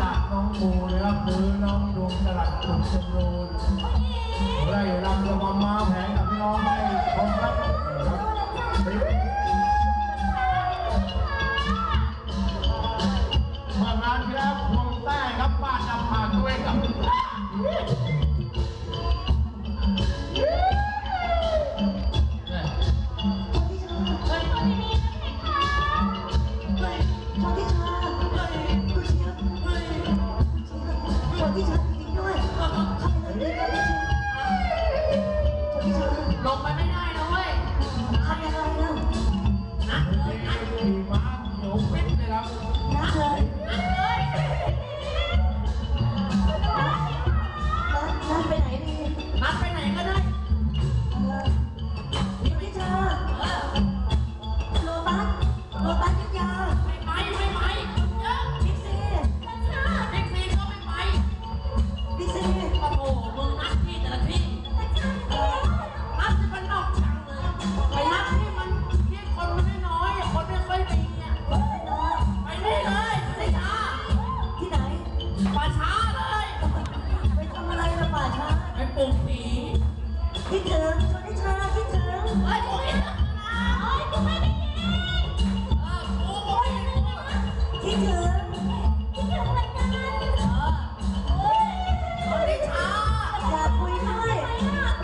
จาน้องบูนะครับหรือน้องดวงสลัดขุนชมรูนไล่รำระบำมาแผงกับน้อง คิดถึงชวนได้ชาคิดเฮ้ยกูไม่ต้องยกูไม่ด้ยิออกูโอ้ยกูคิถึงคิดถึเหมือนกันโอ้ยขี้ชาอยากคุยด้วย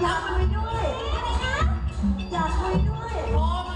อยากคุยด้วยอะไรนะอยากคุยด้วยพอมา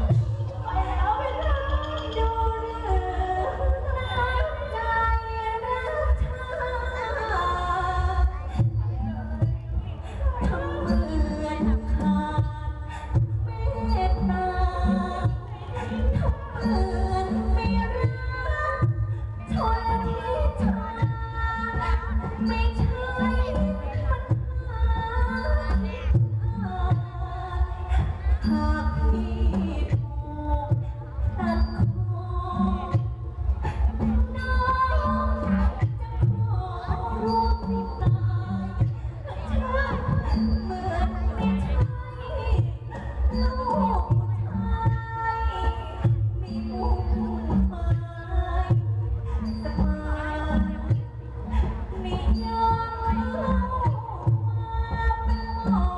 oh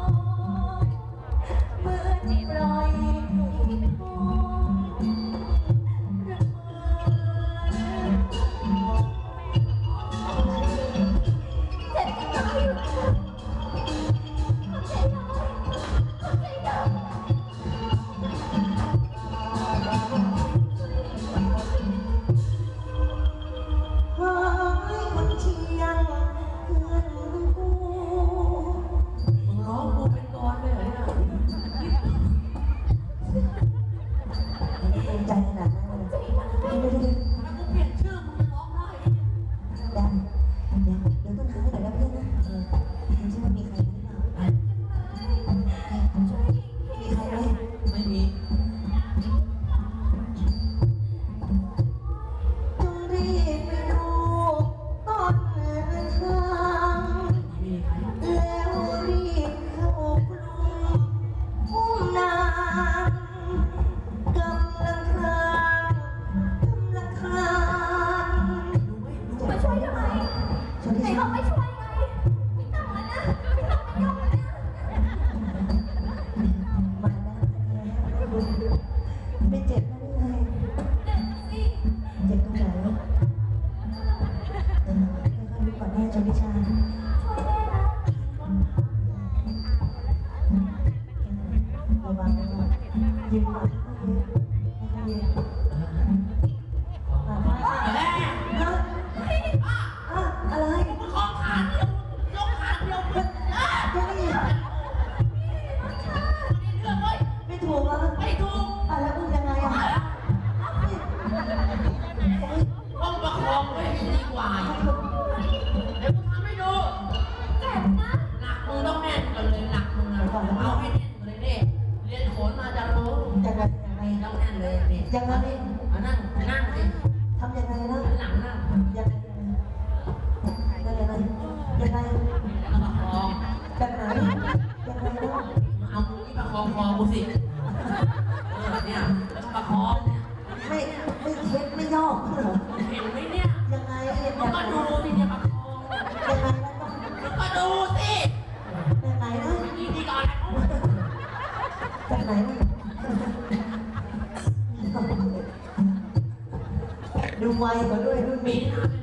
Thank you. ยัไรเอาที่ประคอคอกูสิเออเนี่ยต้อประคอไม่ไม่เช็จไม่ย่อหรือไม่เนี้ยยังไงแล้วก็ดูสิเนี่ยประคอยังไงแล้วก็มันก็ดูสิยังไงนะนี่ดีก่อนแล้วจากไหนนี่ดูไวกว่าด้วยรุ่มีนี้น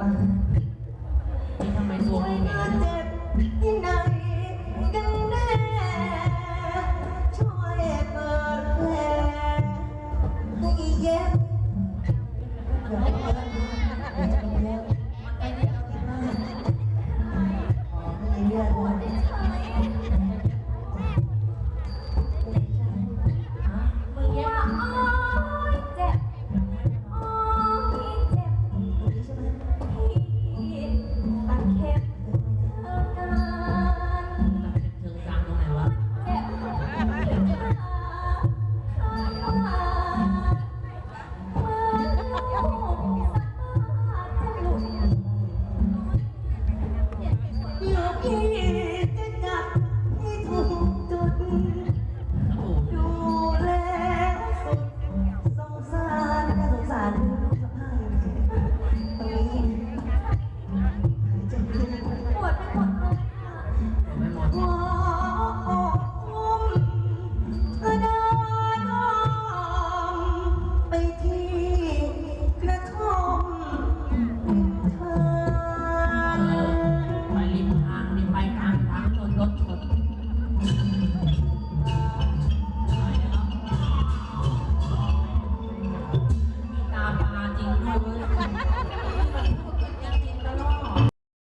one